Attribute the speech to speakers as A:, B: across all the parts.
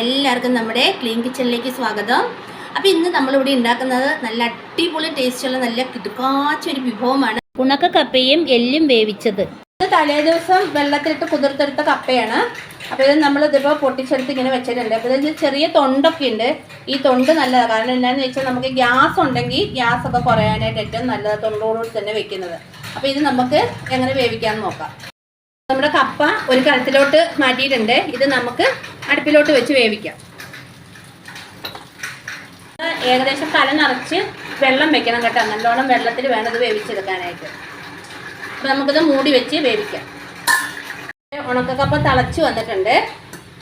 A: എല്ലാവർക്കും നമ്മുടെ ക്ലീൻ കിച്ചണിലേക്ക് സ്വാഗതം. അപ്പോൾ ഇന്ന് നമ്മളിവിടെ ഉണ്ടാക്കുന്നത് നല്ല അടിപൊളി ടേസ്റ്റുള്ള നല്ല കിടുക്കാച്ചൊരു വിഭവമാണ്.
B: ഉണക്ക കപ്പയും എല്ലും വേവിച്ചത്.
A: ഇത് തലേ ദിവസം വെള്ളത്തിലിട്ട് കുതിർത്തെടുത്ത കപ്പയാണ്. അപ്പോൾ ഇത് നമ്മൾ ഇതിപ്പോൾ പൊട്ടിച്ചെടുത്ത് ഇങ്ങനെ വെച്ചിട്ടുണ്ട്. അപ്പോൾ ഇതിൽ ചെറിയ തൊണ്ടൊക്കെ ഉണ്ട്. ഈ തൊണ്ട് നല്ലതാണ് കാരണം എന്താണെന്ന് വെച്ചാൽ നമുക്ക് ഗ്യാസ് ഉണ്ടെങ്കിൽ ഗ്യാസ് ഒക്കെ കുറയാനായിട്ട് ഏറ്റവും നല്ലത് തൊണ്ടോടുകൂടി തന്നെ വെക്കുന്നത്. അപ്പോൾ ഇത് നമുക്ക് എങ്ങനെ വേവിക്കാമെന്ന് നോക്കാം. നമ്മുടെ കപ്പ ഒരു കലത്തിലോട്ട് മാറ്റിയിട്ടുണ്ട്. ഇത് നമുക്ക് അടുപ്പിലോട്ട് വെച്ച് വേവിക്കാം. ഏകദേശം കല നിറച്ച് വെള്ളം വെക്കണം കേട്ടോ. നല്ലോണം വെള്ളത്തിൽ വേണം ഇത് വേവിച്ചെടുക്കാനായിട്ട്. അപ്പോൾ നമുക്കിത് മൂടി വെച്ച് വേവിക്കാം. ഉണക്കക്കപ്പ തിളച്ച് വന്നിട്ടുണ്ട്.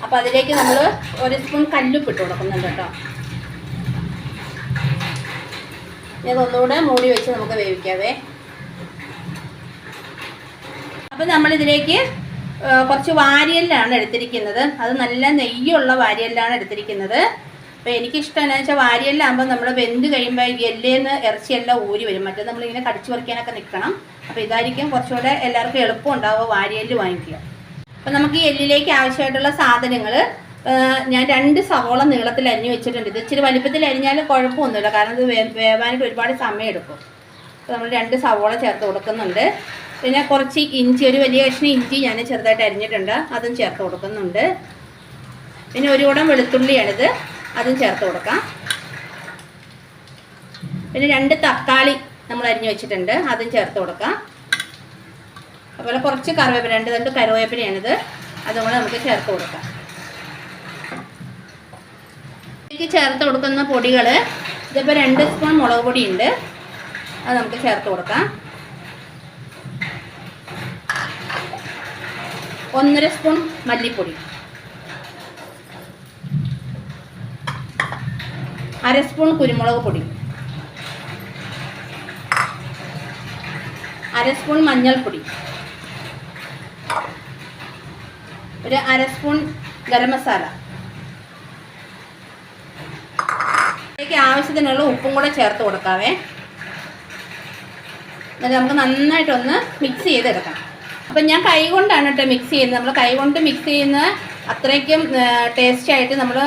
A: അപ്പോൾ അതിലേക്ക് നമ്മൾ ഒരു സ്പൂൺ കല്ലുപ്പിട്ട് കൊടുക്കുന്നുണ്ട് കേട്ടോ. ഇതൊന്നുകൂടെ മൂടി വെച്ച് നമുക്ക് വേവിക്കാവേ. അപ്പോൾ നമ്മളിതിലേക്ക് കുറച്ച് വാരിയല്ലാണ് എടുത്തിരിക്കുന്നത്. അത് നല്ല നെയ്യുള്ള വാരിയല്ലാണ് എടുത്തിരിക്കുന്നത്. അപ്പോൾ എനിക്കിഷ്ടം എന്നാ വെച്ചാൽ വാരിയല്ലാകുമ്പോൾ നമ്മൾ വെന്ത് കഴിയുമ്പോൾ എല്ലേന്ന് ഇറച്ചിയെല്ലാം ഊരി വരും. മറ്റേ നമ്മളിങ്ങനെ കടിച്ചു പറിക്കാനൊക്കെ നിൽക്കണം അപ്പോൾ ഇതായിരിക്കും കുറച്ചുകൂടെ എല്ലാവർക്കും എളുപ്പം ഉണ്ടാവുക വാരിയല്ല് വാങ്ങിക്കുക. അപ്പോൾ നമുക്ക് ഈ എല്ലിലേക്ക് ആവശ്യമായിട്ടുള്ള സാധനങ്ങൾ ഞാൻ രണ്ട് സവോള നീളത്തിൽ അരിഞ്ഞു വെച്ചിട്ടുണ്ട്. ഇത് ഇച്ചിരി വലിപ്പത്തിൽ അരിഞ്ഞാൽ കുഴപ്പമൊന്നുമില്ല. കാരണം ഇത് വേവാനായിട്ട് ഒരുപാട് സമയം എടുക്കും അപ്പോൾ നമ്മൾ രണ്ട് സവോള ചേർത്ത് കൊടുക്കുന്നുണ്ട്. പിന്നെ കുറച്ച് ഇഞ്ചി ഒരു വലിയ കഷ്ണം ഇഞ്ചി ഞാൻ ചെറുതായിട്ട് അരിഞ്ഞിട്ടുണ്ട്. അതും ചേർത്ത് കൊടുക്കുന്നുണ്ട്. പിന്നെ ഒരു കുടം വെളുത്തുള്ളിയാണിത്. അതും ചേർത്ത് കൊടുക്കാം. പിന്നെ രണ്ട് തക്കാളി നമ്മൾ അരിഞ്ഞു വെച്ചിട്ടുണ്ട്. അതും ചേർത്ത് കൊടുക്കാം. അതുപോലെ കുറച്ച് കറിവേപ്പില രണ്ട് രണ്ട് കറിവേപ്പിലയാണിത്. അതും കൂടെ നമുക്ക് ചേർത്ത് കൊടുക്കാം. ഇതിലേക്ക് ചേർത്ത് കൊടുക്കുന്ന പൊടികൾ ഇതിപ്പോൾ രണ്ട് സ്പൂൺ മുളക് പൊടിയുണ്ട്. അത് നമുക്ക് ചേർത്ത് കൊടുക്കാം. ഒന്നര സ്പൂൺ മല്ലിപ്പൊടി. അര സ്പൂൺ കുരുമുളക് പൊടി. അര സ്പൂൺ മഞ്ഞൾപ്പൊടി. ഒരു അര സ്പൂൺ ഗരം മസാല. ഇതിലേക്ക് ആവശ്യത്തിനുള്ള ഉപ്പും കൂടെ ചേർത്ത് കൊടുക്കാവേ. എന്നിട്ട് നമുക്ക് നന്നായിട്ടൊന്ന് മിക്സ് ചെയ്തെടുക്കാം അപ്പം ഞാൻ കൈ കൊണ്ടാണ് കേട്ടോ മിക്സ് ചെയ്യുന്നത്. നമ്മൾ കൈ കൊണ്ട് മിക്സ് ചെയ്യുന്ന അത്രയ്ക്കും ടേസ്റ്റ് ആയിട്ട് നമ്മൾ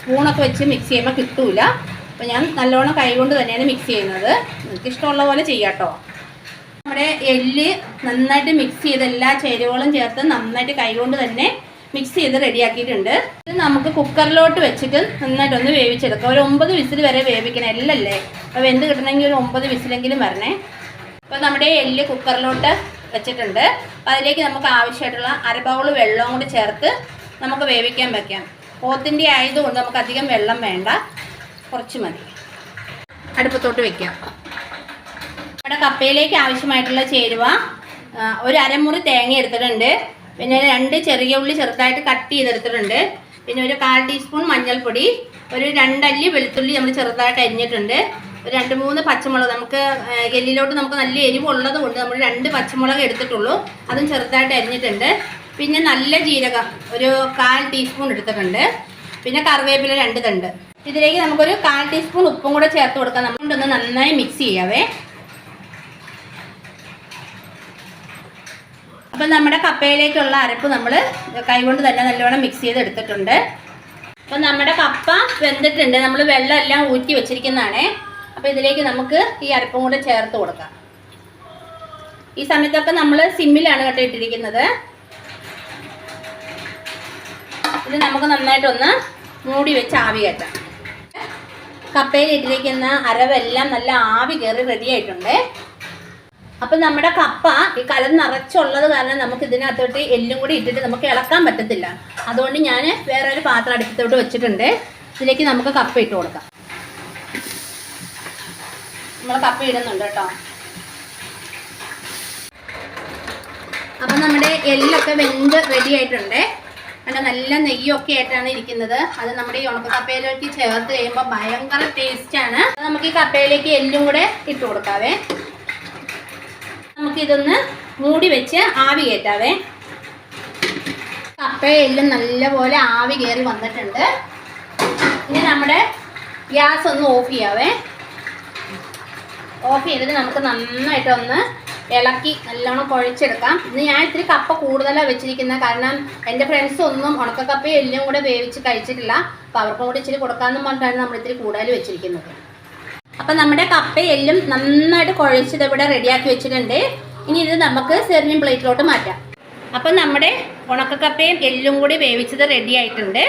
A: സ്പൂണൊക്കെ വെച്ച് മിക്സ് ചെയ്യുമ്പോൾ കിട്ടൂല. അപ്പം ഞാൻ നല്ലോണം കൈ കൊണ്ട് തന്നെയാണ് മിക്സ് ചെയ്യുന്നത്. നിങ്ങൾക്ക് ഇഷ്ടമുള്ള പോലെ ചെയ്യാം കേട്ടോ നമ്മുടെ എല്ല് നന്നായിട്ട് മിക്സ് ചെയ്ത് എല്ലാ ചേരുവകളും ചേർത്ത് നന്നായിട്ട് കൈ കൊണ്ട് തന്നെ മിക്സ് ചെയ്ത് റെഡിയാക്കിയിട്ടുണ്ട്. ഇത് നമുക്ക് കുക്കറിലോട്ട് വെച്ചിട്ട് നന്നായിട്ടൊന്ന് വേവിച്ചെടുക്കാം. ഒരു ഒമ്പത് വിസിൽ വരെ വേവിക്കണം എല്ലല്ലേ? അപ്പോൾ വെന്ത് കിട്ടണമെങ്കിൽ ഒരു ഒമ്പത് വിസിലെങ്കിലും വരണേ. അപ്പോൾ നമ്മുടെ എല്ല് കുക്കറിലോട്ട് വെച്ചിട്ടുണ്ട്. അപ്പോൾ അതിലേക്ക് നമുക്ക് ആവശ്യമായിട്ടുള്ള അര ബൗൾ വെള്ളവും കൂടി ചേർത്ത് നമുക്ക് വേവിക്കാൻ വയ്ക്കാം പോത്തിന്റെ ആയതുകൊണ്ട് നമുക്ക് അധികം വെള്ളം വേണ്ട. കുറച്ച് മതി. അടുപ്പത്തോട്ട് വെക്കാം. നമ്മുടെ കപ്പയിലേക്ക് ആവശ്യമായിട്ടുള്ള ചേരുവ ഒരു അരമുറി തേങ്ങ എടുത്തിട്ടുണ്ട്. പിന്നെ രണ്ട് ചെറിയ ഉള്ളി ചെറുതായിട്ട് കട്ട് ചെയ്തെടുത്തിട്ടുണ്ട്. പിന്നെ ഒരു കാൽ ടീസ്പൂൺ മഞ്ഞൾപ്പൊടി ഒരു രണ്ടല്ലി വെളുത്തുള്ളി നമ്മൾ ചെറുതായിട്ട് അരിഞ്ഞിട്ടുണ്ട്. രണ്ട് മൂന്ന് പച്ചമുളക് നമുക്ക് എല്ലിലോട്ട് നമുക്ക് നല്ല എരിവുള്ളത് കൊണ്ട് നമ്മൾ രണ്ട് പച്ചമുളക് എടുത്തിട്ടുള്ളൂ. അതും ചെറുതായിട്ട് അരിഞ്ഞിട്ടുണ്ട്. പിന്നെ നല്ല ജീരകം ഒരു കാൽ ടീസ്പൂൺ എടുത്തിട്ടുണ്ട്. പിന്നെ കറിവേപ്പില രണ്ട് തണ്ട്. ഇതിലേക്ക് നമുക്കൊരു കാൽ ടീസ്പൂൺ ഉപ്പും കൂടെ ചേർത്ത് കൊടുക്കാം. നമ്മളൊന്ന് നന്നായി മിക്സ് ചെയ്യാവേ. അപ്പം നമ്മുടെ കപ്പയിലേക്കുള്ള അരപ്പ് നമ്മൾ കൈകൊണ്ട് തന്നെ നല്ലവണ്ണം മിക്സ് ചെയ്ത് എടുത്തിട്ടുണ്ട്. അപ്പം നമ്മുടെ കപ്പ വെന്തിട്ടുണ്ട്. നമ്മൾ വെള്ളം എല്ലാം ഊറ്റി വെച്ചിരിക്കുന്നതാണേ. അപ്പോൾ ഇതിലേക്ക് നമുക്ക് ഈ അരപ്പും കൂടെ ചേർത്ത് കൊടുക്കാം. ഈ സമയത്തൊക്കെ നമ്മൾ സിമ്മിലാണ് കേട്ടോ ഇട്ടിരിക്കുന്നത്. ഇത് നമുക്ക് നന്നായിട്ടൊന്ന് മൂടി വെച്ച് ആവി കയറ്റാം. കപ്പയിൽ ഇട്ടിരിക്കുന്ന അരവെല്ലാം നല്ല ആവി കയറി റെഡി ആയിട്ടുണ്ട്. അപ്പം നമ്മുടെ കപ്പ ഈ കലം നിറച്ചുള്ളത് കാരണം നമുക്ക് ഇതിനകത്തോട്ട് എല്ലും കൂടി ഇട്ടിട്ട് നമുക്ക് ഇളക്കാൻ പറ്റത്തില്ല. അതുകൊണ്ട് ഞാൻ വേറൊരു പാത്രം അടുപ്പത്തോട്ട് വെച്ചിട്ടുണ്ട്. ഇതിലേക്ക് നമുക്ക് കപ്പ ഇട്ട് കൊടുക്കാം. നമ്മൾ കപ്പ ഇടുന്നുണ്ട് കേട്ടോ. അപ്പം നമ്മുടെ എല്ലൊക്കെ വെന്ത് റെഡി ആയിട്ടുണ്ട്. കണ്ട നല്ല നെയ്യൊക്കെ ആയിട്ടാണ് ഇരിക്കുന്നത്. അത് നമ്മുടെ ഈ ഉണക്ക കപ്പയിലേക്ക് ചേർത്ത് കഴിയുമ്പോൾ ഭയങ്കര ടേസ്റ്റാണ് നമുക്ക് ഈ കപ്പയിലേക്ക് എല്ലും കൂടെ ഇട്ട് കൊടുക്കാവേ. നമുക്കിതൊന്ന് മൂടി വെച്ച് ആവി കയറ്റാവേ. കപ്പയെല്ലാം നല്ലപോലെ ആവി കയറി വന്നിട്ടുണ്ട്. ഇനി നമ്മുടെ ഗ്യാസ് ഒന്ന് ഓഫ് ചെയ്യാവേ. ഓഫ് ചെയ്തിട്ട് നമുക്ക് നന്നായിട്ടൊന്ന് ഇളക്കി നല്ലോണം കുഴച്ചെടുക്കാം. ഇന്ന് ഞാൻ ഇത്തിരി കപ്പ കൂടുതലാണ് വെച്ചിരിക്കുന്നത് കാരണം എന്റെ ഫ്രണ്ട്സ് ഒന്നും ഉണക്കക്കപ്പയും എല്ലാം കൂടെ വേവിച്ച് കഴിച്ചിട്ടില്ല. അപ്പോൾ അവർക്കും കൂടി ഇച്ചിരി കൊടുക്കാമെന്ന് പറഞ്ഞിട്ടാണ് നമ്മൾ ഇത്തിരി കൂടുതൽ വെച്ചിരിക്കുന്നത്. അപ്പം നമ്മുടെ കപ്പ എല്ലും നന്നായിട്ട് കുഴച്ചത് ഇവിടെ റെഡിയാക്കി വെച്ചിട്ടുണ്ട്. ഇനി ഇത് നമുക്ക് സെർവിങ് പ്ലേറ്റിലോട്ട് മാറ്റാം. അപ്പം നമ്മുടെ ഉണക്കക്കപ്പയും എല്ലും കൂടി വേവിച്ചത് റെഡി ആയിട്ടുണ്ട്.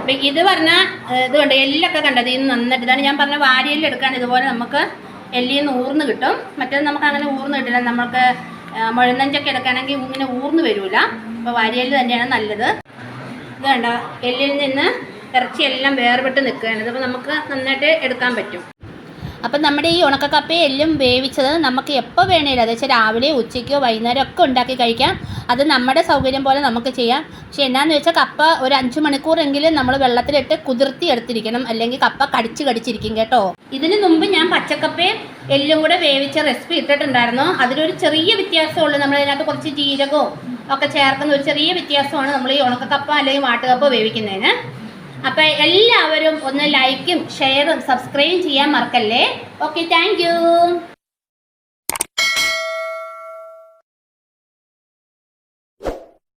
A: അപ്പം ഇത് പറഞ്ഞാൽ ഇത് കണ്ട് എല്ലൊക്കെ കണ്ടത് ഇത് നന്നായിട്ട്. ഇതാണ് ഞാൻ പറഞ്ഞ വാരിയെല്ലാം എടുക്കാൻ ഇതുപോലെ നമുക്ക് എല്ലിൽ നിന്ന് ഊർന്ന് കിട്ടും. മറ്റേത് നമുക്ക് അങ്ങനെ ഊർന്ന് കിട്ടില്ല. നമുക്ക് മുഴുന്നഞ്ചൊക്കെ എടുക്കാനെങ്കിൽ ഇങ്ങനെ ഊർന്ന് വരില്ല അപ്പോൾ വാരിയൽ തന്നെയാണ് നല്ലത്. ഇത് കണ്ട? എല്ലിൽ നിന്ന് ഇറച്ചിയെല്ലാം വേർപെട്ട് നിൽക്കുകയാണ്. ഇതിപ്പോൾ നമുക്ക് നന്നായിട്ട് എടുക്കാൻ പറ്റും.
B: അപ്പം നമ്മുടെ ഈ ഉണക്കക്കപ്പയും എല്ലാം വേവിച്ചത് നമുക്ക് എപ്പോൾ വേണേലും അത് വെച്ചാൽ രാവിലെ ഉച്ചയ്ക്കോ വൈകുന്നേരം ഒക്കെ ഉണ്ടാക്കി കഴിക്കാം. അത് നമ്മുടെ സൗകര്യം പോലെ നമുക്ക് ചെയ്യാം. പക്ഷേ എന്നാന്ന് വെച്ചാൽ കപ്പ ഒരു അഞ്ച് മണിക്കൂറെങ്കിലും നമ്മൾ വെള്ളത്തിലിട്ട് കുതിർത്തി എടുത്തിരിക്കണം. അല്ലെങ്കിൽ കപ്പ കടിച്ച് കടിച്ചിരിക്കും കേട്ടോ.
A: ഇതിന് മുമ്പ് ഞാൻ പച്ചക്കപ്പയും എല്ലും കൂടെ വേവിച്ച റെസിപ്പി ഇട്ടിട്ടുണ്ടായിരുന്നു. അതിലൊരു ചെറിയ വ്യത്യാസമുള്ളൂ. നമ്മൾ ഇതിനകത്ത് കുറച്ച് ജീരകവും ഒക്കെ ചേർക്കുന്ന ഒരു ചെറിയ വ്യത്യാസമാണ് നമ്മൾ ഈ ഉണക്കക്കപ്പ അല്ലെങ്കിൽ വാട്ടുകപ്പ വേവിക്കുന്നതിന്. അപ്പം എല്ലാവരും ഒന്ന് ലൈക്കും ഷെയറും സബ്സ്ക്രൈബും ചെയ്യാൻ മറക്കല്ലേ? Okay thank